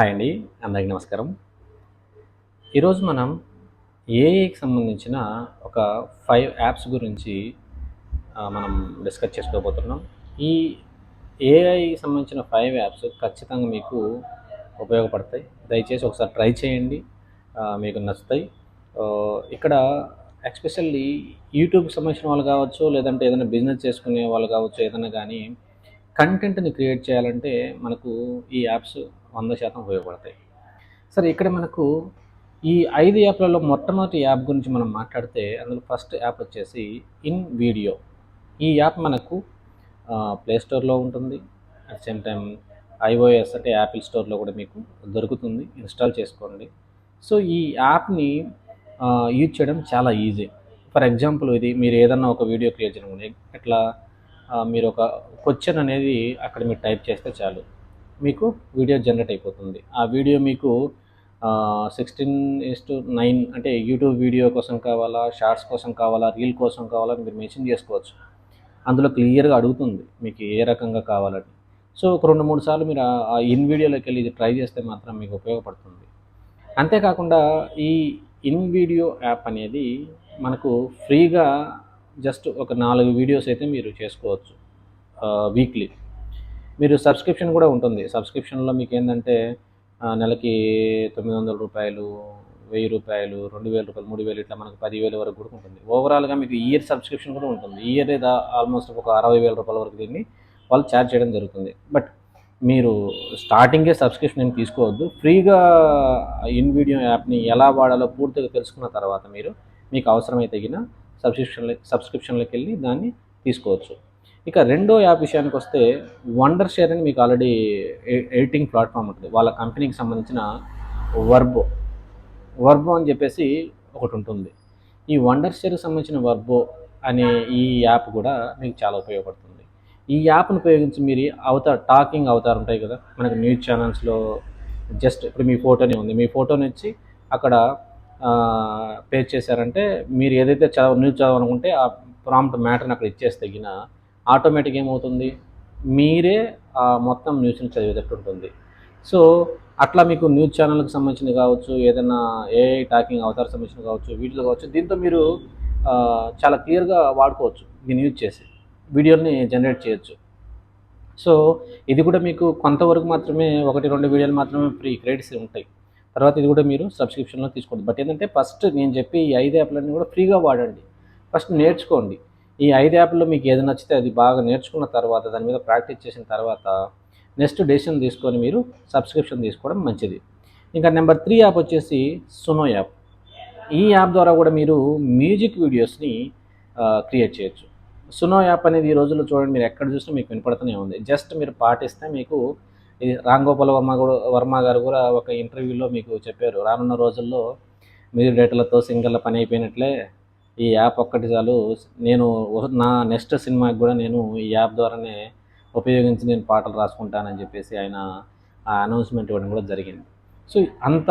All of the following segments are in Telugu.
హాయ్ అండి అందరికీ నమస్కారం. ఈరోజు మనం ఏఐకి సంబంధించిన ఒక ఫైవ్ యాప్స్ గురించి మనం డిస్కస్ చేసుకోబోతున్నాం. ఈ ఏఐకి సంబంధించిన ఫైవ్ యాప్స్ ఖచ్చితంగా మీకు ఉపయోగపడతాయి. దయచేసి ఒకసారి ట్రై చేయండి మీకు నచ్చుతాయి. ఇక్కడ ఎక్స్పెషల్లీ యూట్యూబ్కి సంబంధించిన వాళ్ళు కావచ్చు లేదంటే ఏదైనా బిజినెస్ చేసుకునే వాళ్ళు కావచ్చు ఏదైనా కానీ కంటెంట్ని క్రియేట్ చేయాలంటే మనకు ఈ యాప్స్ వంద శాతం ఉపయోగపడతాయి. సరే ఇక్కడ మనకు ఈ ఐదు యాప్లలో మొట్టమొదటి యాప్ గురించి మనం మాట్లాడితే అందులో ఫస్ట్ యాప్ వచ్చేసి ఇన్ వీడియో. ఈ యాప్ మనకు ప్లే స్టోర్లో ఉంటుంది. అట్ సేమ్ టైం ఐఓఎస్ అంటే యాపిల్ స్టోర్లో కూడా మీకు దొరుకుతుంది. ఇన్స్టాల్ చేసుకోండి. సో ఈ యాప్ని యూజ్ చేయడం చాలా ఈజీ. ఫర్ ఎగ్జాంపుల్ ఇది మీరు ఏదన్నా ఒక వీడియో క్రియేట్ చేయడం ఎట్లా మీరు ఒక క్వశ్చన్ అనేది అక్కడ మీరు టైప్ చేస్తే చాలు. మీకు వీడియో జనరేట్ అయిపోతుంది. ఆ వీడియో మీకు సిక్స్టీన్ ఇస్ టు నైన్ అంటే యూట్యూబ్ వీడియో కోసం కావాలా షార్ట్స్ కోసం కావాలా రీల్ కోసం కావాలా మీరు మెన్షన్ చేసుకోవచ్చు. అందులో క్లియర్గా అడుగుతుంది మీకు ఏ రకంగా కావాలని. సో ఒక రెండు మూడు సార్లు మీరు ఆ- ఇన్ వీడియోలోకి వెళ్ళి ఇది ట్రై చేస్తే మాత్రం మీకు ఉపయోగపడుతుంది. అంతేకాకుండా ఈ ఇన్ వీడియో యాప్ అనేది మనకు ఫ్రీగా జస్ట్ ఒక నాలుగు వీడియోస్ అయితే మీరు చేసుకోవచ్చు వీక్లీ మీరు సబ్స్క్రిప్షన్ కూడా ఉంటుంది. సబ్స్క్రిప్షన్లో మీకు ఏంటంటే నెలకి తొమ్మిది వందల రూపాయలు వెయ్యి రూపాయలు రెండు వేల రూపాయలు మూడు వేలు ఇట్లా మనకు పదివేల వరకు కూడా ఉంటుంది. ఓవరాల్గా మీకు ఇయర్ సబ్స్క్రిప్షన్ కూడా ఉంటుంది. ఇయర్ ఏదో ఆల్మోస్ట్ ఒక అరవై వేల రూపాయల వరకు దీన్ని వాళ్ళు ఛార్జ్ చేయడం జరుగుతుంది. బట్ మీరు స్టార్టింగే సబ్స్క్రిప్షన్ ఏం తీసుకోవద్దు. ఫ్రీగా ఇన్ వీడియో యాప్ని ఎలా వాడాలో పూర్తిగా తెలుసుకున్న తర్వాత మీరు మీకు అవసరమైతే తగిన సబ్స్క్రిప్షన్ల సబ్స్క్రిప్షన్లోకి వెళ్ళి దాన్ని తీసుకోవచ్చు. ఇక రెండో యాప్ విషయానికి వస్తే వండర్ షేర్ అని మీకు ఆల్రెడీ ఎడిటింగ్ ప్లాట్ఫామ్ ఉంటుంది. వాళ్ళ కంపెనీకి సంబంధించిన వర్బో వర్బో అని చెప్పేసి ఒకటి ఉంటుంది. ఈ వండర్ షేర్కి సంబంధించిన వర్బో అనే ఈ యాప్ కూడా మీకు చాలా ఉపయోగపడుతుంది. ఈ యాప్ను ఉపయోగించి మీరు అవతార్ టాకింగ్ అవతార్ ఉంటాయి కదా మనకి న్యూస్ ఛానల్స్లో జస్ట్ ఇప్పుడు మీ ఫోటోనే ఉంది. మీ ఫోటోని ఇచ్చి అక్కడ పేజ్ చేశారంటే మీరు ఏదైతే చదవ న్యూస్ చదవాలనుకుంటే ఆ ప్రాంప్ట్ మ్యాటర్ని అక్కడ ఇచ్చేస్తే తగిన ఆటోమేటిక్ ఏమవుతుంది? మీరే మొత్తం న్యూస్ని చదివేటట్టు ఉంటుంది సో అట్లా మీకు న్యూస్ ఛానల్కి సంబంధించిన కావచ్చు ఏదైనా ఏఐ టాకింగ్ అవతార్ సంబంధించిన కావచ్చు వీటిలో కావచ్చు దీంతో మీరు చాలా క్లియర్గా వాడుకోవచ్చు దీన్ని యూజ్ చేసి వీడియోని జనరేట్ చేయొచ్చు. సో ఇది కూడా మీకు కొంతవరకు మాత్రమే ఒకటి రెండు వీడియోలు మాత్రమే ఫ్రీ క్రెడిట్స్ ఉంటాయి. తర్వాత ఇది కూడా మీరు సబ్స్క్రిప్షన్లో తీసుకోండి. బట్ ఏంటంటే ఫస్ట్ నేను చెప్పి ఈ ఐదు యాప్లన్నీ కూడా ఫ్రీగా వాడండి. ఫస్ట్ నేర్చుకోండి. ఈ ఐదు యాప్లో మీకు ఏది నచ్చితే అది బాగా నేర్చుకున్న తర్వాత దాని మీద ప్రాక్టీస్ చేసిన తర్వాత నెక్స్ట్ డెసిషన్ తీసుకొని మీరు సబ్స్క్రిప్షన్ తీసుకోవడం మంచిది. ఇంకా నెంబర్ త్రీ యాప్ వచ్చేసి సునో యాప్. ఈ యాప్ ద్వారా కూడా మీరు మ్యూజిక్ వీడియోస్ని క్రియేట్ చేయొచ్చు. సునో యాప్ అనేది ఈ రోజుల్లో చూడండి మీరు ఎక్కడ చూసినా మీకు వినపడుతూనే ఉంది. జస్ట్ మీరు పాటిస్తే మీకు ఇది రామ్ గోపాల్ వర్మ కూడా వర్మ గారు కూడా ఒక ఇంటర్వ్యూలో మీకు చెప్పారు. రానున్న రోజుల్లో మ్యూజిక్ డేటాలతో సింగర్ల పని అయిపోయినట్లే ఈ యాప్ ఒక్కటి చాలు. నేను నా నెక్స్ట్ సినిమాకి కూడా నేను ఈ యాప్ ద్వారానే ఉపయోగించి నేను పాటలు రాసుకుంటానని చెప్పేసి ఆయన ఆ అనౌన్స్మెంట్ ఇవ్వడం కూడా జరిగింది. సో అంత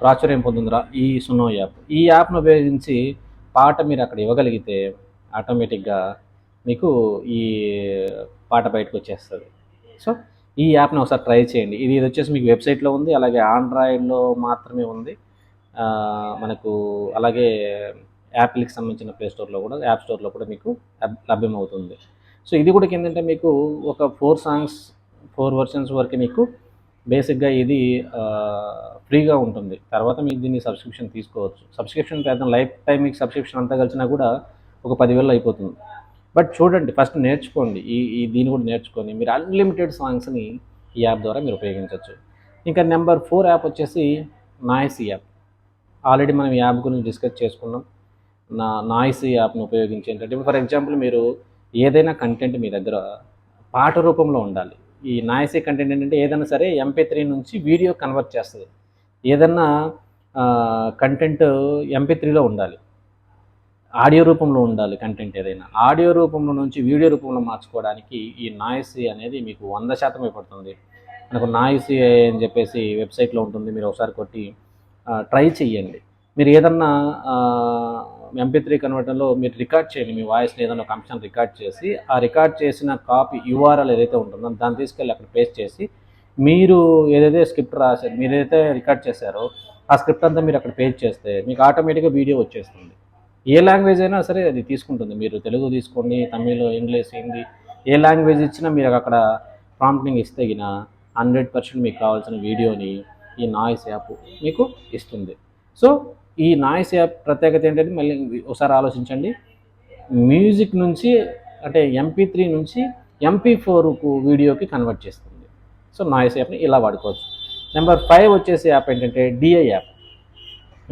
ప్రాచుర్యం పొందిందిరా ఈ సునో యాప్. ఈ యాప్ను ఉపయోగించి పాట మీరు అక్కడ ఇవ్వగలిగితే ఆటోమేటిక్గా మీకు ఈ పాట బయటకు వచ్చేస్తుంది. సో ఈ యాప్ని ఒకసారి ట్రై చేయండి. ఇది ఇది వచ్చేసి మీకు వెబ్సైట్లో ఉంది. అలాగే ఆండ్రాయిడ్లో మాత్రమే ఉంది. మనకు అలాగే యాపిల్కి సంబంధించిన ప్లే స్టోర్లో కూడా యాప్ స్టోర్లో కూడా మీకు లభ్యమవుతుంది. సో ఇది కూడా ఏంటంటే మీకు ఒక ఫోర్ సాంగ్స్ ఫోర్ వర్షన్స్ వరకు మీకు బేసిక్గా ఇది ఫ్రీగా ఉంటుంది. తర్వాత మీకు దీన్ని సబ్స్క్రిప్షన్ తీసుకోవచ్చు. సబ్స్క్రిప్షన్ ప్రయత్నం లైఫ్ టైం మీకు సబ్స్క్రిప్షన్ అంతా కలిసినా కూడా ఒక పదివేలు అయిపోతుంది. బట్ చూడండి ఫస్ట్ నేర్చుకోండి. ఈ ఈ దీన్ని కూడా నేర్చుకొని మీరు అన్లిమిటెడ్ సాంగ్స్ని ఈ యాప్ ద్వారా మీరు ఉపయోగించవచ్చు. ఇంకా నెంబర్ ఫోర్ యాప్ వచ్చేసి నాయిస్ యాప్ ఆల్రెడీ మనం ఈ యాప్ గురించి డిస్కస్ చేసుకున్నాం. నా నాయిస్ యాప్ను ఉపయోగించి ఏంటంటే ఫర్ ఎగ్జాంపుల్ మీరు ఏదైనా కంటెంట్ మీ దగ్గర పాట రూపంలో ఉండాలి. ఈ నాయిసీ కంటెంట్ ఏంటంటే ఏదైనా సరే ఎంపీ త్రీ నుంచి వీడియో కన్వర్ట్ చేస్తుంది. ఏదన్నా కంటెంట్ ఎంపీ త్రీలో ఉండాలి. ఆడియో రూపంలో ఉండాలి కంటెంట్ ఏదైనా. ఆడియో రూపంలో నుంచి వీడియో రూపంలో మార్చుకోవడానికి ఈ నాయిసీ అనేది మీకు వంద శాతం పడుతుంది మనకు నాయిసీ అని చెప్పేసి వెబ్సైట్లో ఉంటుంది. మీరు ఒకసారి కొట్టి ట్రై చేయండి మీరు ఏదన్నా ఎంపీ త్రీ కన్వర్టర్లో మీరు రికార్డ్ చేయండి మీ వాయిస్ని ఏదైనా ఒక అంశాన్ని రికార్డ్ చేసి ఆ రికార్డ్ చేసిన కాపీ యూఆర్ఎల్ ఏదైతే ఉంటుందో దాన్ని తీసుకెళ్ళి అక్కడ పేస్ట్ చేసి మీరు ఏదైతే స్క్రిప్ట్ రాశారు మీరు ఏదైతే రికార్డ్ చేశారో ఆ స్క్రిప్ట్ అంతా మీరు అక్కడ పేజ్ చేస్తే మీకు ఆటోమేటిక్గా వీడియో వచ్చేస్తుంది. ఏ లాంగ్వేజ్ అయినా సరే అది తీసుకుంటుంది. మీరు తెలుగు తీసుకోండి తమిళ్ ఇంగ్లీష్ హిందీ ఏ లాంగ్వేజ్ ఇచ్చినా మీరు అక్కడ ప్రాంప్టింగ్ ఇస్తే గిన హండ్రెడ్ పర్సెంట్ మీకు కావాల్సిన వీడియోని ఈ నాయిస్ యాప్ మీకు ఇస్తుంది. సో ఈ నాయిస్ యాప్ ప్రత్యేకత ఏంటంటే మళ్ళీ ఒకసారి ఆలోచించండి. మ్యూజిక్ నుంచి అంటే ఎంపీ త్రీ నుంచి ఎంపీ ఫోర్కు వీడియోకి కన్వర్ట్ చేస్తుంది. సో నాయిస్ యాప్ని ఇలా వాడుకోవచ్చు. నెంబర్ ఫైవ్ వచ్చేసి యాప్ ఏంటంటే D I app.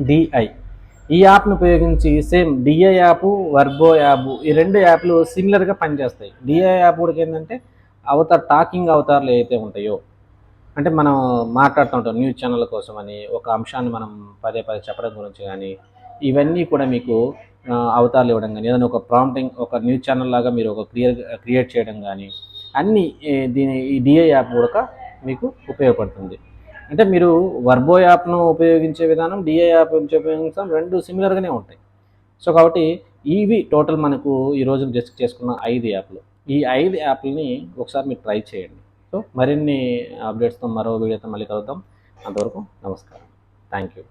D I ఈ యాప్ను ఉపయోగించి same D I app Verbo app ఈ రెండు యాప్లు సిమిలర్గా పనిచేస్తాయి. డిఐ యాప్ కూడా ఏంటంటే అవతార్ టాకింగ్ అవతార్లు ఏవైతే ఉంటాయో అంటే మనం మాట్లాడుతుంటాం న్యూస్ ఛానల్ కోసం అని ఒక అంశాన్ని మనం పదే పదే చెప్పడం గురించి కానీ ఇవన్నీ కూడా మీకు అవతారాలు ఇవ్వడం కానీ ఏదైనా ఒక ప్రాంప్టింగ్ ఒక న్యూస్ ఛానల్ లాగా మీరు ఒక క్రియర్ క్రియేట్ చేయడం కానీ అన్నీ దీని ఈ డిఐ యాప్ కూడా మీకు ఉపయోగపడుతుంది. అంటే మీరు వర్బో యాప్ను ఉపయోగించే విధానం డిఐ యాప్ నుంచి ఉపయోగించడం రెండు సిమిలర్గానే ఉంటాయి. సో కాబట్టి ఇవి టోటల్ మనకు ఈ రోజు చేసుకున్న ఐదు యాప్లు. ఈ ఐదు యాప్లని ఒకసారి మీరు ట్రై చేయండి. మరిన్ని అప్డేట్స్తో మరో వీడియోతో మళ్ళీ కలుద్దాం. అంతవరకు నమస్కారం. Thank you